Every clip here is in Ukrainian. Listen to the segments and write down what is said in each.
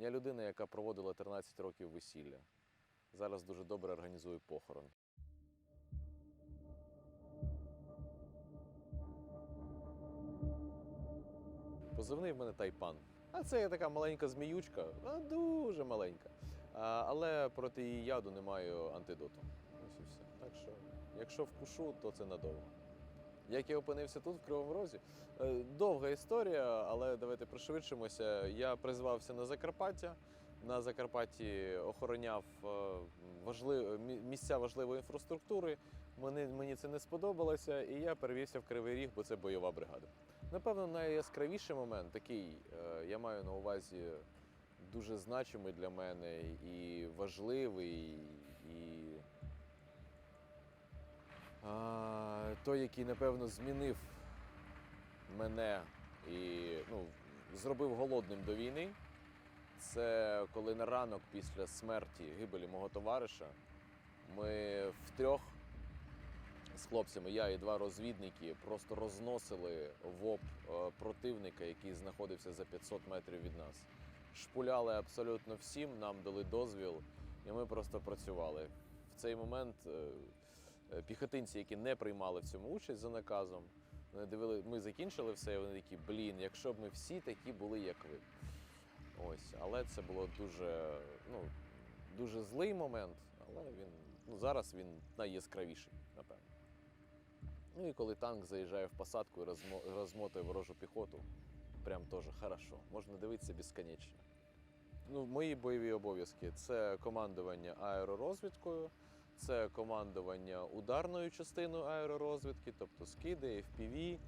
Я людина, яка проводила 13 років весілля. Зараз дуже добре організую похорон. Позивний в мене тайпан. А це така маленька зміючка, а дуже маленька. Але проти її яду немає антидоту. Ось і все. Так що, якщо вкушу, то це надовго. Як я опинився тут, в Кривому Розі? Е, Довга історія, але давайте пришвидшимося. Я призвався на Закарпаття. На Закарпатті охороняв е, важлив... місця важливої інфраструктури. Мені, мені це не сподобалося, і я перевівся в Кривий Ріг, бо це бойова бригада. Напевно, найяскравіший момент такий, е, я маю на увазі дуже значимий для мене і важливий, а, той, який, напевно, змінив мене і ну, зробив голодним до війни. Це коли на ранок після смерті гибелі мого товариша ми втрьох з хлопцями, я і два розвідники, просто розносили ВОП е, противника, який знаходився за 500 метрів від нас. Шпуляли абсолютно всім, нам дали дозвіл, і ми просто працювали. В цей момент е, піхотинці, які не приймали в цьому участь за наказом, вони дивили, ми закінчили все, і вони такі, блін, якщо б ми всі такі були, як ви. Ось, але це було дуже, ну, дуже злий момент, але він ну, зараз він найяскравіший, напевно. Ну і коли танк заїжджає в посадку і розмо- розмотує ворожу піхоту, прям теж хорошо. Можна дивитися безконечно. Ну, мої бойові обов'язки це командування аеророзвідкою, це командування ударною частиною аеророзвідки, тобто скиди, FPV, е,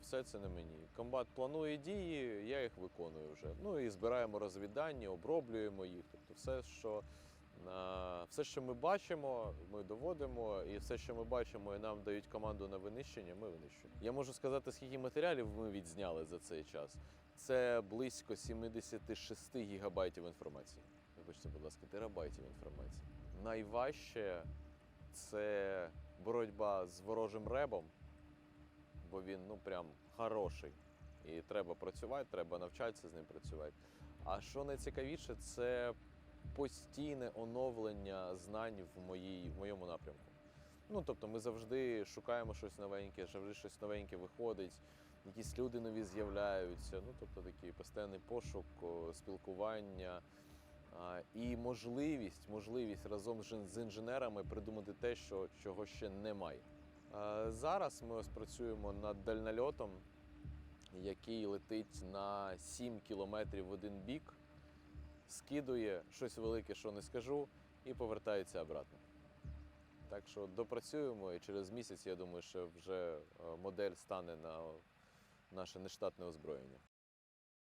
все це на мені. Комбат планує дії, я їх виконую вже. Ну і збираємо розвідання, оброблюємо їх. Тобто все, що, е, все, що ми бачимо, ми доводимо, і все, що ми бачимо, і нам дають команду на винищення, ми винищуємо. Я можу сказати, скільки матеріалів ми відзняли за цей час. Це близько 76 гігабайтів інформації. Вибачте, будь ласка, терабайтів інформації. Найважче це боротьба з ворожим ребом, бо він ну прям хороший. І треба працювати, треба навчатися з ним працювати. А що найцікавіше, це постійне оновлення знань в, моїй, в моєму напрямку. Ну, тобто ми завжди шукаємо щось новеньке, завжди щось новеньке виходить, якісь люди нові з'являються. Ну, тобто такий постійний пошук, спілкування і можливість, можливість разом з інженерами придумати те, що, чого ще немає. Зараз ми ось працюємо над дальнольотом, який летить на 7 кілометрів в один бік, скидує щось велике, що не скажу, і повертається обратно. Так що допрацюємо, і через місяць, я думаю, що вже е, модель стане на наше нештатне озброєння.